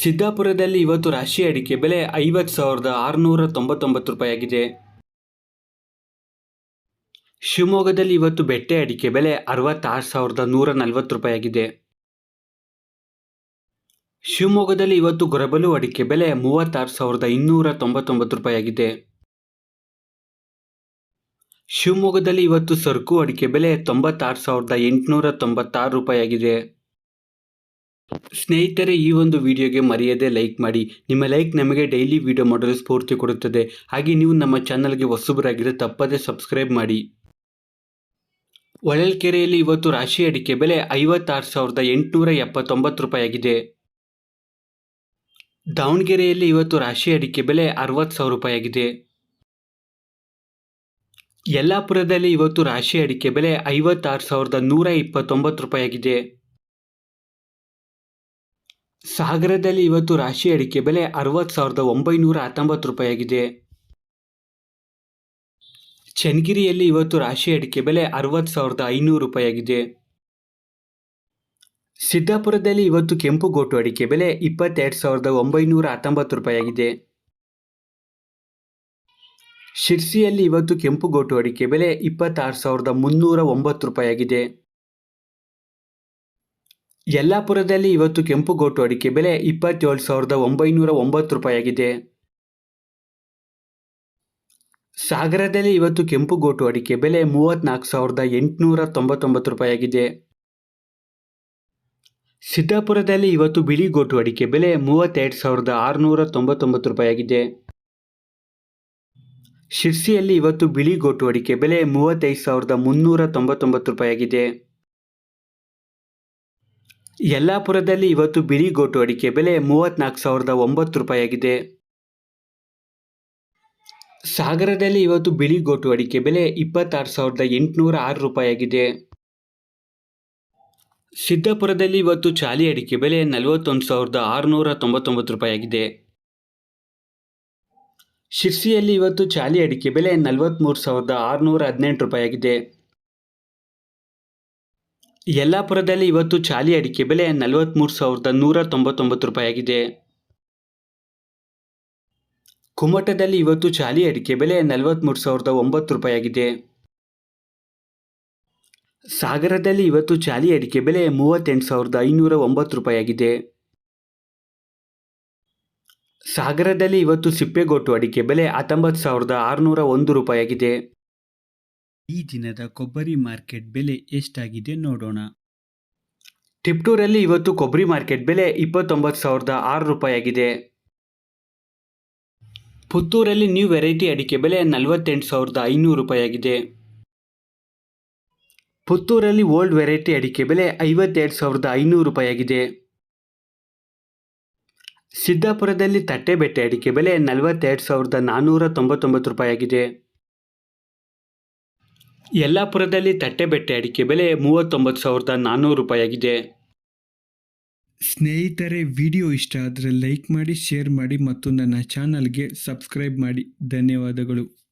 ಸಿದ್ದಾಪುರದಲ್ಲಿ ಇವತ್ತು ರಾಶಿ ಅಡಿಕೆ ಬೆಲೆ ಐವತ್ತು ಸಾವಿರದ ಆರುನೂರ ತೊಂಬತ್ತೊಂಬತ್ತು ರೂಪಾಯಿಯಾಗಿದೆ. ಶಿವಮೊಗ್ಗದಲ್ಲಿ ಇವತ್ತು ಬೆಟ್ಟೆ ಅಡಿಕೆ ಬೆಲೆ ಅರವತ್ತಾರು ಸಾವಿರದ ನೂರ ನಲವತ್ತು ರೂಪಾಯಿಯಾಗಿದೆ. ಶಿವಮೊಗ್ಗದಲ್ಲಿ ಇವತ್ತು ಗೊರಬಲು ಅಡಿಕೆ ಬೆಲೆ ಮೂವತ್ತಾರು ಸಾವಿರದ ಇನ್ನೂರ ತೊಂಬತ್ತೊಂಬತ್ತು ರೂಪಾಯಿಯಾಗಿದೆ. ಶಿವಮೊಗ್ಗದಲ್ಲಿ ಇವತ್ತು ಸರಕು ಅಡಿಕೆ ಬೆಲೆ ತೊಂಬತ್ತಾರು ಸಾವಿರದ ಎಂಟುನೂರ ತೊಂಬತ್ತಾರು ರೂಪಾಯಿ ಆಗಿದೆ ಸ್ನೇಹಿತರೆ, ಈ ಒಂದು ವಿಡಿಯೋಗೆ ಮರೆಯದೆ ಲೈಕ್ ಮಾಡಿ. ನಿಮ್ಮ ಲೈಕ್ ನಮಗೆ ಡೈಲಿ ವಿಡಿಯೋ ಮಾಡಲು ಸ್ಫೂರ್ತಿ ಕೊಡುತ್ತದೆ. ಹಾಗೆ ನೀವು ನಮ್ಮ ಚಾನಲ್ಗೆ ಹೊಸಬರಾಗಿದ್ದರೆ ತಪ್ಪದೇ ಸಬ್ಸ್ಕ್ರೈಬ್ ಮಾಡಿ. ಹೊಳಲ್ಕೆರೆಯಲ್ಲಿ ಇವತ್ತು ರಾಶಿ ಅಡಿಕೆ ಬೆಲೆ ಐವತ್ತಾರು ಸಾವಿರದ ಎಂಟುನೂರ ಎಪ್ಪತ್ತೊಂಬತ್ತು ರೂಪಾಯಿ ಆಗಿದೆ ದಾವಣಗೆರೆಯಲ್ಲಿ ಇವತ್ತು ರಾಶಿ ಅಡಿಕೆ ಬೆಲೆ ಅರವತ್ತು ಸಾವಿರ ರೂಪಾಯಿ ಆಗಿದೆ ಯಲ್ಲಾಪುರದಲ್ಲಿ ಇವತ್ತು ರಾಶಿ ಅಡಿಕೆ ಬೆಲೆ ಐವತ್ತಾರು ಸಾವಿರದ ನೂರ ಇಪ್ಪತ್ತೊಂಬತ್ತು ರೂಪಾಯಿ ಆಗಿದೆ ಸಾಗರದಲ್ಲಿ ಇವತ್ತು ರಾಶಿ ಅಡಿಕೆ ಬೆಲೆ ಅರವತ್ತು ಸಾವಿರದ ಒಂಬೈನೂರ ಹತ್ತೊಂಬತ್ತು ರೂಪಾಯಿಯಾಗಿದೆ. ಚನ್ನಗಿರಿಯಲ್ಲಿ ಇವತ್ತು ರಾಶಿ ಅಡಿಕೆ ಬೆಲೆ ಅರವತ್ತು ಸಾವಿರದ ಐನೂರು ರೂಪಾಯಿಯಾಗಿದೆ. ಸಿದ್ದಾಪುರದಲ್ಲಿ ಇವತ್ತು ಕೆಂಪು ಗೋಟು ಅಡಿಕೆ ಬೆಲೆ ಇಪ್ಪತ್ತೆರಡು ಸಾವಿರದ ಒಂಬೈನೂರ ಹತ್ತೊಂಬತ್ತು ರೂಪಾಯಿಯಾಗಿದೆ. ಶಿರ್ಸಿಯಲ್ಲಿ ಇವತ್ತು ಕೆಂಪು ಗೋಟು ಅಡಿಕೆ ಬೆಲೆ ಇಪ್ಪತ್ತಾರು ಸಾವಿರದ ಮುನ್ನೂರ ಒಂಬತ್ತು ರೂಪಾಯಿ ಆಗಿದೆ ಯಲ್ಲಾಪುರದಲ್ಲಿ ಇವತ್ತು ಕೆಂಪು ಗೋಟು ಅಡಿಕೆ ಬೆಲೆ ಇಪ್ಪತ್ತೇಳು ಸಾವಿರದ ಒಂಬೈನೂರ ಒಂಬತ್ತು ರೂಪಾಯಿ ಆಗಿದೆ ಸಾಗರದಲ್ಲಿ ಇವತ್ತು ಕೆಂಪು ಗೋಟು ಅಡಿಕೆ ಬೆಲೆ ಮೂವತ್ತ್ನಾಲ್ಕು ಸಾವಿರದ ಎಂಟುನೂರ ತೊಂಬತ್ತೊಂಬತ್ತು ರೂಪಾಯಿ ಆಗಿದೆ ಸಿದ್ದಾಪುರದಲ್ಲಿ ಇವತ್ತು ಬಿಳಿ ಗೋಟು ಅಡಿಕೆ ಬೆಲೆ ಮೂವತ್ತೆರಡು ಸಾವಿರದ ಆರುನೂರ ತೊಂಬತ್ತೊಂಬತ್ತು ರೂಪಾಯಿ ಆಗಿದೆ ಶಿರ್ಸಿಯಲ್ಲಿ ಇವತ್ತು ಬಿಳಿ ಗೋಟು ಅಡಿಕೆ ಬೆಲೆ ಮೂವತ್ತೈದು ಸಾವಿರದ ಮುನ್ನೂರ ತೊಂಬತ್ತೊಂಬತ್ತು ರೂಪಾಯಿ ಆಗಿದೆ ಯಲ್ಲಾಪುರದಲ್ಲಿ ಇವತ್ತು ಬಿಳಿ ಗೋಟು ಅಡಿಕೆ ಬೆಲೆ ಮೂವತ್ನಾಲ್ಕು ಸಾವಿರದ ಒಂಬತ್ತು ರೂಪಾಯಿಯಾಗಿದೆ. ಸಾಗರದಲ್ಲಿ ಇವತ್ತು ಬಿಳಿ ಗೋಟು ಅಡಿಕೆ ಬೆಲೆ ಇಪ್ಪತ್ತಾರು ಸಾವಿರದ ಎಂಟುನೂರ ಆರು ರೂಪಾಯಿಯಾಗಿದೆ. ಸಿದ್ದಾಪುರದಲ್ಲಿ ಇವತ್ತು ಚಾಲಿ ಅಡಿಕೆ ಬೆಲೆ ನಲವತ್ತೊಂದು ಸಾವಿರದ ಆರುನೂರ ತೊಂಬತ್ತೊಂಬತ್ತು ರೂಪಾಯಿಯಾಗಿದೆ. ಶಿರ್ಸಿಯಲ್ಲಿ ಇವತ್ತು ಚಾಲಿ ಅಡಿಕೆ ಬೆಲೆ ನಲವತ್ತ್ಮೂರು ಸಾವಿರದ ಆರುನೂರ ಹದಿನೆಂಟು ರೂಪಾಯಿ ಆಗಿದೆ ಯಲ್ಲಾಪುರದಲ್ಲಿ ಇವತ್ತು ಚಾಲಿ ಅಡಿಕೆ ಬೆಲೆ ನಲವತ್ತ್ಮೂರು ಸಾವಿರದ ನೂರ ತೊಂಬತ್ತೊಂಬತ್ತು ರೂಪಾಯಿ ಆಗಿದೆ ಕುಮಟದಲ್ಲಿ ಇವತ್ತು ಚಾಲಿ ಅಡಿಕೆ ಬೆಲೆ ನಲವತ್ತ್ಮೂರು ಸಾವಿರದ ಒಂಬತ್ತು ರೂಪಾಯಿ ಆಗಿದೆ ಸಾಗರದಲ್ಲಿ ಇವತ್ತು ಚಾಲಿ ಅಡಿಕೆ ಬೆಲೆ ಮೂವತ್ತೆಂಟು ಸಾವಿರದ ಐನೂರ ಒಂಬತ್ತು ರೂಪಾಯಿ ಆಗಿದೆ ಸಾಗರದಲ್ಲಿ ಇವತ್ತು ಸಿಪ್ಪೆಗೋಟು ಅಡಿಕೆ ಬೆಲೆ ಹತ್ತೊಂಬತ್ತು ಸಾವಿರದ ಆರುನೂರ ಒಂದು ರೂಪಾಯಿ ಆಗಿದೆ ಈ ದಿನದ ಕೊಬ್ಬರಿ ಮಾರ್ಕೆಟ್ ಬೆಲೆ ಎಷ್ಟಾಗಿದೆ ನೋಡೋಣ. ಟಿಪ್ಟೂರಲ್ಲಿ ಇವತ್ತು ಕೊಬ್ಬರಿ ಮಾರ್ಕೆಟ್ ಬೆಲೆ ಇಪ್ಪತ್ತೊಂಬತ್ತು ಸಾವಿರದ ಆರು ರೂಪಾಯಿ ಆಗಿದೆ ಪುತ್ತೂರಲ್ಲಿ ನ್ಯೂ ವೆರೈಟಿ ಅಡಿಕೆ ಬೆಲೆ ನಲವತ್ತೆಂಟು ಸಾವಿರದ ಐನೂರು ರೂಪಾಯಿ ಆಗಿದೆ ಪುತ್ತೂರಲ್ಲಿ ಓಲ್ಡ್ ವೆರೈಟಿ ಅಡಿಕೆ ಬೆಲೆ ಐವತ್ತೆರಡು ಸಾವಿರದ ಐನೂರು ರೂಪಾಯಿ ಆಗಿದೆ ಸಿದ್ದಾಪುರದಲ್ಲಿ ತಟ್ಟೆಬೆಟ್ಟೆ ಅಡಿಕೆ ಬೆಲೆ ನಲವತ್ತೆರಡು ಸಾವಿರದ ನಾನ್ನೂರ ತೊಂಬತ್ತೊಂಬತ್ತು ರೂಪಾಯಿ ಆಗಿದೆ ಯಲ್ಲಾಪುರದಲ್ಲಿ ತಟ್ಟೆಬೆಟ್ಟೆ ಅಡಿಕೆ ಬೆಲೆ ಮೂವತ್ತೊಂಬತ್ತು ಸಾವಿರದ ನಾನ್ನೂರು ರೂಪಾಯಿಯಾಗಿದೆ. ಸ್ನೇಹಿತರೆ, ವಿಡಿಯೋ ಇಷ್ಟ ಆದರೆ ಲೈಕ್ ಮಾಡಿ, ಶೇರ್ ಮಾಡಿ ಮತ್ತು ನನ್ನ ಚಾನಲ್ಗೆ ಸಬ್ಸ್ಕ್ರೈಬ್ ಮಾಡಿ. ಧನ್ಯವಾದಗಳು.